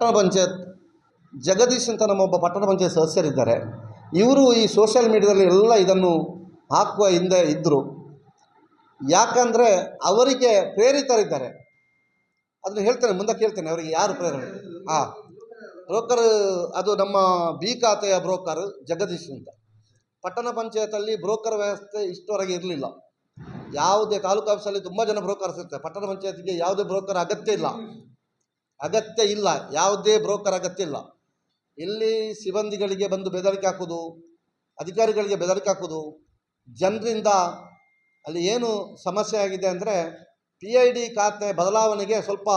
ಪಟ್ಟಣ ಪಂಚಾಯತ್ ಜಗದೀಶ್ ಅಂತ ನಮ್ಮ ಒಬ್ಬ ಪಟ್ಟಣ ಪಂಚಾಯತ್ ಸದಸ್ಯರಿದ್ದಾರೆ. ಇವರು ಈ ಸೋಷಿಯಲ್ ಮೀಡಿಯಾದಲ್ಲಿ ಎಲ್ಲ ಇದನ್ನು ಹಾಕುವ ಹಿಂದೆ ಇದ್ದರು ಯಾಕಂದರೆ ಅವರಿಗೆ ಪ್ರೇರಿತರಿದ್ದಾರೆ. ಅದನ್ನು ಹೇಳ್ತೇನೆ ಮುಂದಕ್ಕೆ ಹೇಳ್ತೇನೆ ಅವರಿಗೆ ಯಾರು ಪ್ರೇರಣೆ? ಹಾಂ. ಬ್ರೋಕರ್, ಅದು ನಮ್ಮ ಬಿ ಖಾತೆಯ ಬ್ರೋಕರ್ ಜಗದೀಶ್ ಅಂತ. ಪಟ್ಟಣ ಪಂಚಾಯತಲ್ಲಿ ಬ್ರೋಕರ್ ವ್ಯವಸ್ಥೆ ಇಷ್ಟವರೆಗೆ ಇರಲಿಲ್ಲ. ಯಾವುದೇ ತಾಲೂಕು ಆಫೀಸಲ್ಲಿ ತುಂಬ ಜನ ಬ್ರೋಕರ್ಸ್ ಇರ್ತಾರೆ. ಪಟ್ಟಣ ಪಂಚಾಯತ್ಗೆ ಯಾವುದೇ ಬ್ರೋಕರ್ ಅಗತ್ಯ ಇಲ್ಲ. ಅಗತ್ಯ ಇಲ್ಲ, ಯಾವುದೇ ಬ್ರೋಕರ್ ಅಗತ್ಯ ಇಲ್ಲ. ಇಲ್ಲಿ ಸಿಬ್ಬಂದಿಗಳಿಗೆ ಬಂದು ಬೆದರಿಕೆ ಹಾಕೋದು ಅಧಿಕಾರಿಗಳಿಗೆ ಬೆದರಿಕೆ ಹಾಕೋದು ಜನರಿಂದ ಅಲ್ಲಿ ಏನು ಸಮಸ್ಯೆ ಆಗಿದೆ ಅಂದರೆ ಪಿ ಐ ಡಿ ಖಾತೆ ಬದಲಾವಣೆಗೆ ಸ್ವಲ್ಪ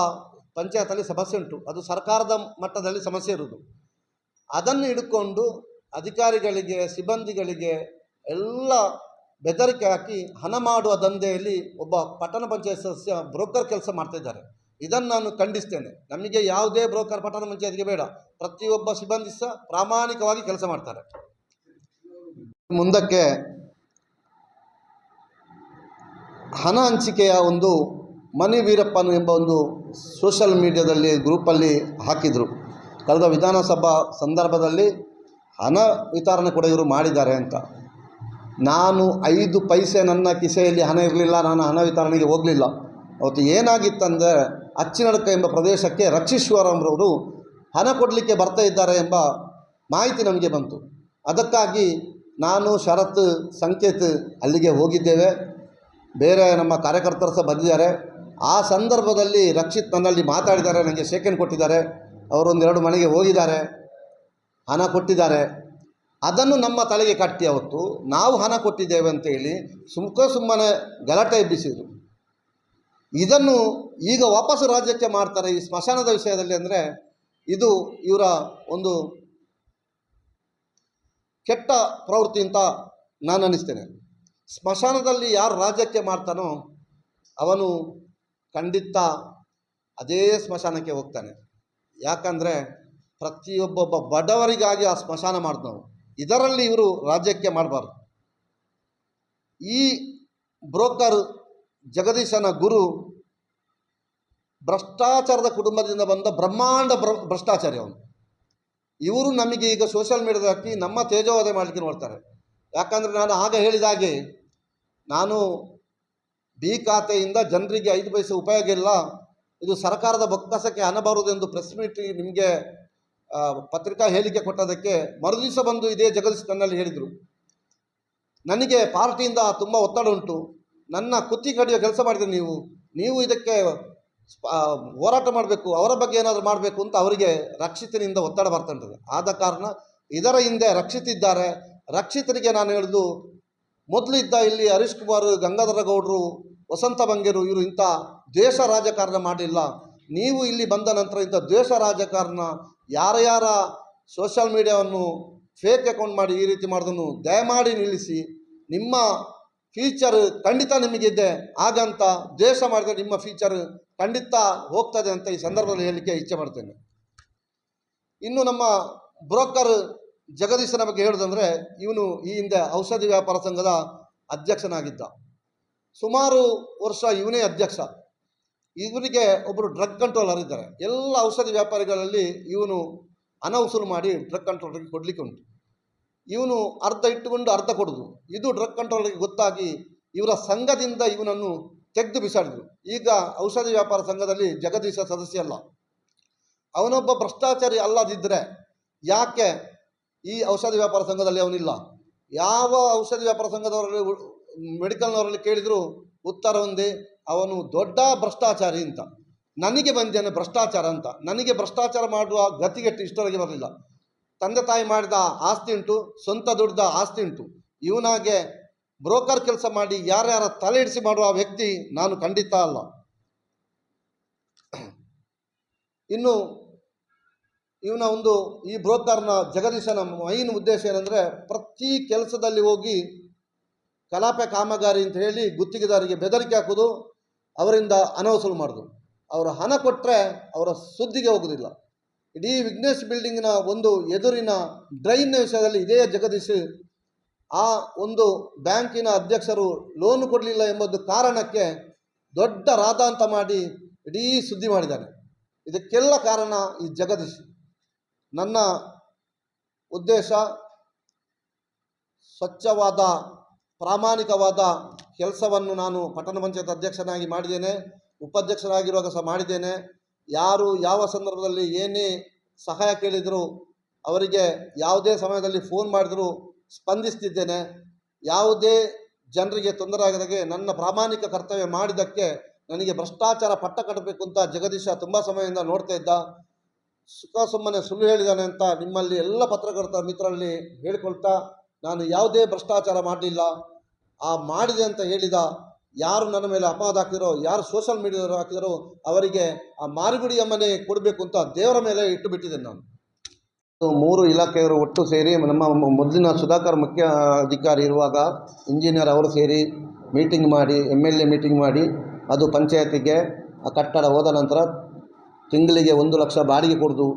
ಪಂಚಾಯತಲ್ಲಿ ಸಮಸ್ಯೆ ಉಂಟು. ಅದು ಸರ್ಕಾರದ ಮಟ್ಟದಲ್ಲಿ ಸಮಸ್ಯೆ ಇರುವುದು. ಅದನ್ನು ಹಿಡ್ಕೊಂಡು ಅಧಿಕಾರಿಗಳಿಗೆ, ಸಿಬ್ಬಂದಿಗಳಿಗೆ ಎಲ್ಲ ಬೆದರಿಕೆ ಹಾಕಿ ಹಣ ಮಾಡುವ ದಂಧೆಯಲ್ಲಿ ಒಬ್ಬ ಪಟ್ಟಣ ಪಂಚಾಯತ್ ಸದಸ್ಯ ಬ್ರೋಕರ್ ಕೆಲಸ ಮಾಡ್ತಿದ್ದಾರೆ ಇದನ್ನು ನಾನು ಖಂಡಿಸ್ತೇನೆ. ನಮಗೆ ಯಾವುದೇ ಬ್ರೋಕರ್ ಪಟ್ಟಣ ಅದಕ್ಕೆ ಬೇಡ. ಪ್ರತಿಯೊಬ್ಬ ಸಿಬ್ಬಂದಿ ಸಹ ಪ್ರಾಮಾಣಿಕವಾಗಿ ಕೆಲಸ ಮಾಡ್ತಾರೆ. ಮುಂದಕ್ಕೆ ಹಣ ಹಂಚಿಕೆಯ ಒಂದು ಮನಿ ವೀರಪ್ಪನ್ ಎಂಬ ಒಂದು ಸೋಷಲ್ ಮೀಡಿಯಾದಲ್ಲಿ ಗ್ರೂಪಲ್ಲಿ ಹಾಕಿದರು. ಕಳೆದ ವಿಧಾನಸಭಾ ಸಂದರ್ಭದಲ್ಲಿ ಹಣ ವಿತರಣೆ ಕೂಡ ಇವರು ಮಾಡಿದ್ದಾರೆ ಅಂತ. ನಾನು ಐದು ಪೈಸೆ ನನ್ನ ಕಿಸೆಯಲ್ಲಿ ಹಣ ಇರಲಿಲ್ಲ, ನಾನು ಹಣ ವಿತರಣೆಗೆ ಹೋಗಲಿಲ್ಲ. ಅವತ್ತು ಏನಾಗಿತ್ತಂದರೆ ಅಚ್ಚಿನಡ್ಕ ಎಂಬ ಪ್ರದೇಶಕ್ಕೆ ರಕ್ಷೀಶ್ವರಂರವರು ಹಣ ಕೊಡಲಿಕ್ಕೆ ಬರ್ತಾ ಇದ್ದಾರೆ ಎಂಬ ಮಾಹಿತಿ ನಮಗೆ ಬಂತು. ಅದಕ್ಕಾಗಿ ನಾನು ಶರತ್, ಸಂಕೇತ್ ಅಲ್ಲಿಗೆ ಹೋಗಿದ್ದೇವೆ. ಬೇರೆ ನಮ್ಮ ಕಾರ್ಯಕರ್ತರು ಸಹ ಬಂದಿದ್ದಾರೆ. ಆ ಸಂದರ್ಭದಲ್ಲಿ ರಕ್ಷಿತ್ ನನ್ನಲ್ಲಿ ಮಾತಾಡಿದ್ದಾರೆ, ನನಗೆ ಶೇಖನ್ ಕೊಟ್ಟಿದ್ದಾರೆ. ಅವರೊಂದೆರಡು ಮನೆಗೆ ಹೋಗಿದ್ದಾರೆ. ಹಣ ಕೊಟ್ಟಿದ್ದಾರೆ. ಅದನ್ನು ನಮ್ಮ ತಲೆಗೆ ಕಟ್ಟಿ ಅವತ್ತು. ನಾವು ಹಣ ಕೊಟ್ಟಿದ್ದೇವೆ ಅಂತೇಳಿ ಸುಮ್ಕ ಸುಮ್ಮನೆ ಗಲಾಟೆ ಎಬ್ಬಿಸಿದರು. ಇದನ್ನು ಈಗ ವಾಪಸ್ಸು ರಾಜ್ಯಕ್ಕೆ ಮಾಡ್ತಾರೆ ಈ ಸ್ಮಶಾನದ ವಿಷಯದಲ್ಲಿ ಅಂದರೆ ಇದು ಇವರ ಒಂದು ಕೆಟ್ಟ ಪ್ರವೃತ್ತಿ ಅಂತ ನಾನು ಅನ್ನಿಸ್ತೇನೆ. ಸ್ಮಶಾನದಲ್ಲಿ ಯಾರು ರಾಜ್ಯಕ್ಕೆ ಮಾಡ್ತಾನೋ ಅವನು ಖಂಡಿತ ಅದೇ ಸ್ಮಶಾನಕ್ಕೆ ಹೋಗ್ತಾನೆ. ಯಾಕಂದರೆ ಪ್ರತಿಯೊಬ್ಬೊಬ್ಬ ಬಡವರಿಗಾಗಿ ಆ ಸ್ಮಶಾನ ಮಾಡಿದ್ ಇದರಲ್ಲಿ ಇವರು ರಾಜ್ಯಕ್ಕೆ ಮಾಡಬಾರ್ದು. ಈ ಬ್ರೋಕರ್ ಜಗದೀಶನ ಗುರು ಭ್ರಷ್ಟಾಚಾರದ ಕುಟುಂಬದಿಂದ ಬಂದ ಬ್ರಹ್ಮಾಂಡ ಭ್ರ ಭ್ರಷ್ಟಾಚಾರಿ ಅವನು. ಇವರು ನಮಗೆ ಈಗ ಸೋಷಿಯಲ್ ಮೀಡಿಯಾದ ಹಾಕಿ ನಮ್ಮ ತೇಜೋವಧೆ ಮಾಡಲಿಕ್ಕೆ ನೋಡ್ತಾರೆ. ಯಾಕಂದರೆ ನಾನು ಆಗ ಹೇಳಿದ ಹಾಗೆ ನಾನು ಬಿ ಖಾತೆಯಿಂದ ಜನರಿಗೆ ಐದು ಪೈಸೆ ಉಪಯೋಗ ಇಲ್ಲ, ಇದು ಸರ್ಕಾರದ ಬೊಕ್ಕಸಕ್ಕೆ ಹಣ ಬರುವುದೆಂದು ಪ್ರೆಸ್ ಮೀಟ್ ನಿಮಗೆ ಪತ್ರಿಕಾ ಹೇಳಿಕೆ ಕೊಟ್ಟದಕ್ಕೆ ಮರುದಿವಸ ಬಂದು ಇದೇ ಜಗದೀಶ್ ತನ್ನಲ್ಲಿ ಹೇಳಿದರು. ನನಗೆ ಪಾರ್ಟಿಯಿಂದ ತುಂಬ ಒತ್ತಡ ಉಂಟು. ನನ್ನ ಕುತ್ತಿ ಕೆಲಸ ಮಾಡಿದ್ರೆ ನೀವು ನೀವು ಇದಕ್ಕೆ ಹೋರಾಟ ಮಾಡಬೇಕು, ಅವರ ಬಗ್ಗೆ ಏನಾದರೂ ಮಾಡಬೇಕು ಅಂತ ಅವರಿಗೆ ರಕ್ಷಿತನಿಂದ ಒತ್ತಡ ಬರ್ತಂಟದೆ ಆದ ಕಾರಣ ಇದರ ಹಿಂದೆ ರಕ್ಷಿತಿದ್ದಾರೆ. ರಕ್ಷಿತರಿಗೆ ನಾನು ಹೇಳಿದು ಮೊದಲು ಇದ್ದ ಇಲ್ಲಿ ಹರೀಶ್ ಕುಮಾರ್, ಗಂಗಾಧರ ಗೌಡರು, ವಸಂತ ಬಂಗೇರು ಇವರು ಇಂಥ ದ್ವೇಷ ರಾಜಕಾರಣ ಮಾಡಿಲ್ಲ. ನೀವು ಇಲ್ಲಿ ಬಂದ ನಂತರ ಇಂಥ ದ್ವೇಷ ರಾಜಕಾರಣ ಯಾರ ಯಾರ ಸೋಷಿಯಲ್ ಮೀಡಿಯಾವನ್ನು ಫೇಕ್ ಅಕೌಂಟ್ ಮಾಡಿ ಈ ರೀತಿ ಮಾಡೋದನ್ನು ದಯಮಾಡಿ ನಿಲ್ಲಿಸಿ. ನಿಮ್ಮ ಫ್ಯೂಚರ್ ಖಂಡಿತ ನಿಮಗಿದೆ ಹಾಗಂತ ದ್ವೇಷ ಮಾಡಿದ್ರೆ ನಿಮ್ಮ ಫ್ಯೂಚರ್ ಖಂಡಿತ ಹೋಗ್ತದೆ ಅಂತ ಈ ಸಂದರ್ಭದಲ್ಲಿ ಹೇಳಲಿಕ್ಕೆ ಇಚ್ಛೆ ಮಾಡ್ತೇನೆ. ಇನ್ನು ನಮ್ಮ ಬ್ರೋಕರ್ ಜಗದೀಶನ ಬಗ್ಗೆ ಹೇಳೋದಂದರೆ, ಇವನು ಈ ಹಿಂದೆ ಔಷಧಿ ವ್ಯಾಪಾರ ಸಂಘದ ಅಧ್ಯಕ್ಷನಾಗಿದ್ದ. ಸುಮಾರು ವರ್ಷ ಇವನೇ ಅಧ್ಯಕ್ಷ. ಇವರಿಗೆ ಒಬ್ಬರು ಡ್ರಗ್ ಕಂಟ್ರೋಲರ್ ಇದ್ದಾರೆ. ಎಲ್ಲ ಔಷಧಿ ವ್ಯಾಪಾರಿಗಳಲ್ಲಿ ಇವನು ಹಣ ಮಾಡಿ ಡ್ರಗ್ ಕಂಟ್ರೋಲರ್ಗೆ ಕೊಡಲಿಕ್ಕೆ ಉಂಟು. ಇವನು ಅರ್ಧ ಇಟ್ಟುಕೊಂಡು ಅರ್ಧ ಕೊಡೋದು. ಇದು ಡ್ರಗ್ ಕಂಟ್ರೋಲರ್ಗೆ ಗೊತ್ತಾಗಿ ಇವರ ಸಂಘದಿಂದ ಇವನನ್ನು ತೆಗೆದು ಬಿಸಾಡಿದರು. ಈಗ ಔಷಧಿ ವ್ಯಾಪಾರ ಸಂಘದಲ್ಲಿ ಜಗದೀಶ ಸದಸ್ಯ ಅಲ್ಲ ಅವನೊಬ್ಬ ಭ್ರಷ್ಟಾಚಾರಿ ಅಲ್ಲದಿದ್ದರೆ ಯಾಕೆ ಈ ಔಷಧಿ ವ್ಯಾಪಾರ ಸಂಘದಲ್ಲಿ ಅವನಿಲ್ಲ? ಯಾವ ಔಷಧಿ ವ್ಯಾಪಾರ ಸಂಘದವರಲ್ಲಿ ಮೆಡಿಕಲ್ನವರಲ್ಲಿ ಕೇಳಿದರೂ ಉತ್ತರ ಒಂದೇ, ಅವನು ದೊಡ್ಡ ಭ್ರಷ್ಟಾಚಾರಿ ಅಂತ. ನನಗೆ ಬಂದೇನೆ ಭ್ರಷ್ಟಾಚಾರ ಅಂತ. ನನಗೆ ಭ್ರಷ್ಟಾಚಾರ ಮಾಡುವ ಗತಿಗೆಟ್ಟು ಇಷ್ಟವರೆಗೆ ಬರಲಿಲ್ಲ. ತಂದೆ ತಾಯಿ ಮಾಡಿದ ಆಸ್ತಿ ಉಂಟು, ಸ್ವಂತ ದುಡ್ದ ಆಸ್ತಿ ಉಂಟು. ಇವನಾಗೆ ಬ್ರೋಕರ್ ಕೆಲಸ ಮಾಡಿ ಯಾರ್ಯಾರ ತಲೆ ಇಡಿಸಿ ಮಾಡುವ ವ್ಯಕ್ತಿ ನಾನು ಖಂಡಿತ ಅಲ್ಲ. ಇನ್ನು ಇವನ ಒಂದು ಈ ಬ್ರೋಕರ್ನ ಜಗದೀಶನ ಮೈನ್ ಉದ್ದೇಶ ಏನಂದರೆ ಪ್ರತಿ ಕೆಲಸದಲ್ಲಿ ಹೋಗಿ ಕಲಾಪೆ ಕಾಮಗಾರಿ ಅಂತ ಹೇಳಿ ಗುತ್ತಿಗೆದಾರಿಗೆ ಬೆದರಿಕೆ ಹಾಕೋದು, ಅವರಿಂದ ಅನವಸಲು ವಸೂಲು ಮಾಡೋದು. ಅವರು ಹಣ ಕೊಟ್ಟರೆ ಅವರ ಸುದ್ದಿಗೆ ಹೋಗೋದಿಲ್ಲ. ಇಡೀ ವಿಘ್ನೇಶ್ ಬಿಲ್ಡಿಂಗ್ನ ಒಂದು ಎದುರಿನ ಡ್ರೈನ್ನ ವಿಷಯದಲ್ಲಿ ಇದೇ ಜಗದೀಶ್. ಆ ಒಂದು ಬ್ಯಾಂಕಿನ ಅಧ್ಯಕ್ಷರು ಲೋನ್ ಕೊಡಲಿಲ್ಲ ಎಂಬುದು ಕಾರಣಕ್ಕೆ ದೊಡ್ಡ ರಾದಾಂತ ಮಾಡಿ ಇಡೀ ಸುದ್ದಿ ಮಾಡಿದ್ದಾನೆ ಇದಕ್ಕೆಲ್ಲ ಕಾರಣ ಈ ಜಗದೀಶ್. ನನ್ನ ಉದ್ದೇಶ ಸ್ವಚ್ಛವಾದ, ಪ್ರಾಮಾಣಿಕವಾದ ಕೆಲಸವನ್ನು ನಾನು ಪಟ್ಟಣ ಪಂಚಾಯತ್ ಅಧ್ಯಕ್ಷನಾಗಿ ಮಾಡಿದ್ದೇನೆ, ಉಪಾಧ್ಯಕ್ಷರಾಗಿರುವಾಗ ಸಹ ಮಾಡಿದ್ದೇನೆ. ಯಾರು ಯಾವ ಸಂದರ್ಭದಲ್ಲಿ ಏನೇ ಸಹಾಯ ಕೇಳಿದರೂ ಅವರಿಗೆ ಯಾವುದೇ ಸಮಯದಲ್ಲಿ ಫೋನ್ ಮಾಡಿದರೂ ಸ್ಪಂದಿಸ್ತಿದ್ದೇನೆ. ಯಾವುದೇ ಜನರಿಗೆ ತೊಂದರೆ ಆಗದಾಗೆ ನನ್ನ ಪ್ರಾಮಾಣಿಕ ಕರ್ತವ್ಯ ಮಾಡಿದ್ದಕ್ಕೆ ನನಗೆ ಭ್ರಷ್ಟಾಚಾರ ಪಟ್ಟ ಕಟ್ಟಬೇಕು ಅಂತ ಜಗದೀಶ ತುಂಬ ಸಮಯದಿಂದ ನೋಡ್ತಾ ಇದ್ದ. ಸುಖ ಸುಮ್ಮನೆ ಸುಳ್ಳು ಹೇಳಿದ್ದಾನೆ ಅಂತ ನಿಮ್ಮಲ್ಲಿ ಎಲ್ಲ ಪತ್ರಕರ್ತ ಮಿತ್ರರಲ್ಲಿ ಹೇಳಿಕೊಳ್ತಾ ನಾನು ಯಾವುದೇ ಭ್ರಷ್ಟಾಚಾರ ಮಾಡಲಿಲ್ಲ. ಆ ಮಾಡಿದೆ ಅಂತ ಹೇಳಿದ ಯಾರು ನನ್ನ ಮೇಲೆ ಅಪವಾದ ಹಾಕಿದರೋ, ಯಾರು ಸೋಷಲ್ ಮೀಡಿಯಾದವರು ಹಾಕಿದರೋ, ಅವರಿಗೆ ಆ ಮಾರಿಗುಡಿ ಅಮ್ಮನೆ ಕೊಡಬೇಕು ಅಂತ ದೇವರ ಮೇಲೆ ಇಟ್ಟು ಬಿಟ್ಟಿದ್ದೇನೆ ನಾನು ಮೂರು ಇಲಾಖೆಯವರು ಒಟ್ಟು ಸೇರಿ ನಮ್ಮ ಮೊದಲಿನ ಸುಧಾಕರ್ ಮುಖ್ಯ ಅಧಿಕಾರಿ ಇರುವಾಗ ಇಂಜಿನಿಯರ್ ಅವರು ಸೇರಿ ಮೀಟಿಂಗ್ ಮಾಡಿ ಎಂ ಎಲ್ ಎ ಮೀಟಿಂಗ್ ಮಾಡಿ, ಅದು ಪಂಚಾಯತಿಗೆ ಆ ಕಟ್ಟಡ ಹೋದ ನಂತರ ತಿಂಗಳಿಗೆ ಒಂದು ಲಕ್ಷ ಬಾಡಿಗೆ ಕೊಡೋದು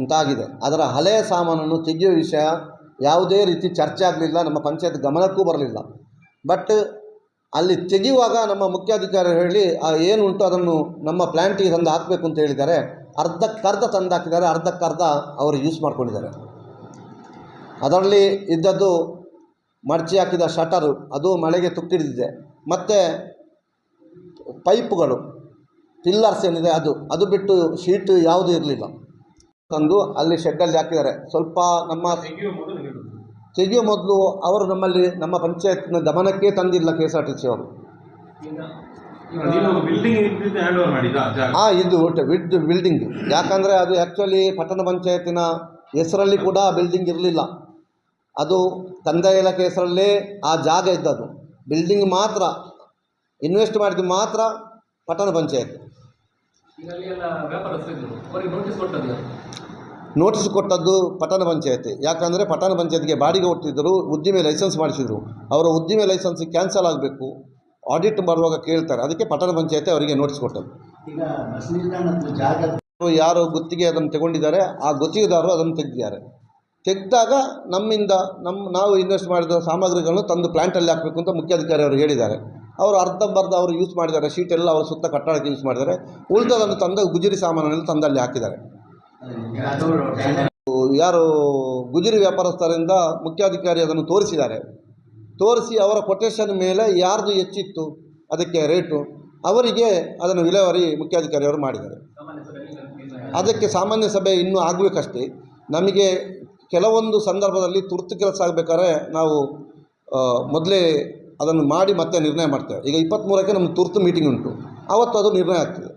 ಅಂತಾಗಿದೆ. ಅದರ ಹಳೆಯ ಸಾಮಾನನ್ನು ತೆಗೆಯುವ ವಿಷಯ ಯಾವುದೇ ರೀತಿ ಚರ್ಚೆ ಆಗಲಿಲ್ಲ, ನಮ್ಮ ಪಂಚಾಯತ್ ಗಮನಕ್ಕೂ ಬರಲಿಲ್ಲ. ಬಟ್ ಅಲ್ಲಿ ತೆಗೆಯುವಾಗ ನಮ್ಮ ಮುಖ್ಯಾಧಿಕಾರಿ ಹೇಳಿ ಏನು ಉಂಟು ಅದನ್ನು ನಮ್ಮ ಪ್ಲ್ಯಾಂಟಿಗೆ ತಂದು ಹಾಕಬೇಕು ಅಂತ ಹೇಳಿದ್ದಾರೆ. ಅರ್ಧಕ್ಕರ್ಧ ತಂದು ಹಾಕಿದ್ದಾರೆ ಅರ್ಧಕ್ಕರ್ಧ ಅವರು ಯೂಸ್ ಮಾಡ್ಕೊಂಡಿದ್ದಾರೆ. ಅದರಲ್ಲಿ ಇದ್ದದ್ದು ಮಡಚಿ ಹಾಕಿದ ಶಟರು, ಅದು ಮಳೆಗೆ ತುಕ್ಕಿಡಿದಿದೆ ಮತ್ತು ಪೈಪ್ಗಳು ಪಿಲ್ಲರ್ಸ್ ಏನಿದೆ ಅದು ಅದು ಬಿಟ್ಟು ಶೀಟ್ ಯಾವುದೂ ಇರಲಿಲ್ಲ. ತಂದು ಅಲ್ಲಿ ಶೆಡ್ಡಲ್ಲಿ ಹಾಕಿದ್ದಾರೆ. ಸ್ವಲ್ಪ ನಮ್ಮ ತೆಗೆಯುವ ಮೊದಲು ಅವರು ನಮ್ಮಲ್ಲಿ ನಮ್ಮ ಪಂಚಾಯತ್ನ ಗಮನಕ್ಕೆ ತಂದಿಲ್ಲ K S R T C ಅವರು. ಆ ಇದು ಒಟ್ಟು ವಿಡ್ ಬಿಲ್ಡಿಂಗ್ ಯಾಕಂದರೆ ಅದು ಆ್ಯಕ್ಚುಲಿ ಪಟ್ಟಣ ಪಂಚಾಯತಿನ ಹೆಸರಲ್ಲಿ ಕೂಡ ಬಿಲ್ಡಿಂಗ್ ಇರಲಿಲ್ಲ. ಅದು ಕಂದಾಯ ಇಲಾಖೆ ಹೆಸರಲ್ಲೇ ಆ ಜಾಗ ಇದ್ದದು ಬಿಲ್ಡಿಂಗ್ ಮಾತ್ರ ಇನ್ವೆಸ್ಟ್ ಮಾಡಿದ್ದು ಮಾತ್ರ ಪಟ್ಟಣ ಪಂಚಾಯತ್. ನೋಟಿಸ್ ಕೊಟ್ಟದ್ದು ಪಟ್ಟಣ ಪಂಚಾಯತಿ. ಯಾಕಂದರೆ ಪಟ್ಟಣ ಪಂಚಾಯತ್ಗೆ ಬಾಡಿಗೆ ಕೊಟ್ಟಿದ್ದರು ಉದ್ದಿಮೆ ಲೈಸೆನ್ಸ್ ಮಾಡಿಸಿದರು. ಅವರ ಉದ್ದಿಮೆ ಲೈಸೆನ್ಸ್ ಕ್ಯಾನ್ಸಲ್ ಆಗಬೇಕು. ಆಡಿಟ್ ಮಾಡುವಾಗ ಕೇಳ್ತಾರೆ. ಅದಕ್ಕೆ ಪಟ್ಟಣ ಪಂಚಾಯತಿ ಅವರಿಗೆ ನೋಟಿಸ್ ಕೊಟ್ಟದ್ದು. ಯಾರು ಗುತ್ತಿಗೆ ಅದನ್ನು ತಗೊಂಡಿದ್ದಾರೆ ಆ ಗುತ್ತಿಗೆದಾರರು ಅದನ್ನು ತೆಗೆದಿದ್ದಾರೆ. ತೆಗೆದಾಗ ನಮ್ಮಿಂದ ನಮ್ಮ ನಾವು ಇನ್ವೆಸ್ಟ್ ಮಾಡಿದ ಸಾಮಗ್ರಿಗಳನ್ನು ತಂದು ಪ್ಲ್ಯಾಂಟಲ್ಲಿ ಹಾಕಬೇಕು ಅಂತ ಮುಖ್ಯಾಧಿಕಾರಿ ಅವರು ಹೇಳಿದ್ದಾರೆ. ಅವರು ಅರ್ಧಂಬರ್ಧ ಅವರು ಯೂಸ್ ಮಾಡಿದ್ದಾರೆ. ಶೀಟೆಲ್ಲ ಅವರು ಸುತ್ತ ಕಟ್ಟಡಕ್ಕೆ ಯೂಸ್ ಮಾಡಿದ್ದಾರೆ. ಉಳಿದದನ್ನು ತಂದು ಗುಜರಿ ಸಾಮಾನನ್ನು ತಂದಲ್ಲಿ ಹಾಕಿದ್ದಾರೆ. ಯಾರು ಗುಜರಿ ವ್ಯಾಪಾರಸ್ಥರಿಂದ ಮುಖ್ಯಾಧಿಕಾರಿ ಅದನ್ನು ತೋರಿಸಿದ್ದಾರೆ. ತೋರಿಸಿ ಅವರ ಕೊಟೇಶನ್ ಮೇಲೆ ಯಾರ್ದು ಹೆಚ್ಚಿತ್ತು, ಅದಕ್ಕೆ ರೇಟು ಅವರಿಗೆ ಅದನ್ನು ವಿಲೇವಾರಿ ಮುಖ್ಯಾಧಿಕಾರಿಯವರು ಮಾಡಿದ್ದಾರೆ. ಅದಕ್ಕೆ ಸಾಮಾನ್ಯ ಸಭೆ ಇನ್ನೂ ಆಗಬೇಕಷ್ಟೇ. ನಮಗೆ ಕೆಲವೊಂದು ಸಂದರ್ಭದಲ್ಲಿ ತುರ್ತು ಕೆಲಸ ಆಗಬೇಕಾದ್ರೆ ನಾವು ಮೊದಲೇ ಅದನ್ನು ಮಾಡಿ ಮತ್ತೆ ನಿರ್ಣಯ ಮಾಡ್ತೇವೆ. ಈಗ ಇಪ್ಪತ್ತ್ಮೂರಕ್ಕೆ ನಮ್ಮ ತುರ್ತು ಮೀಟಿಂಗ್ ಉಂಟು. ಆವತ್ತು ಅದು ನಿರ್ಣಯ ಆಗ್ತದೆ.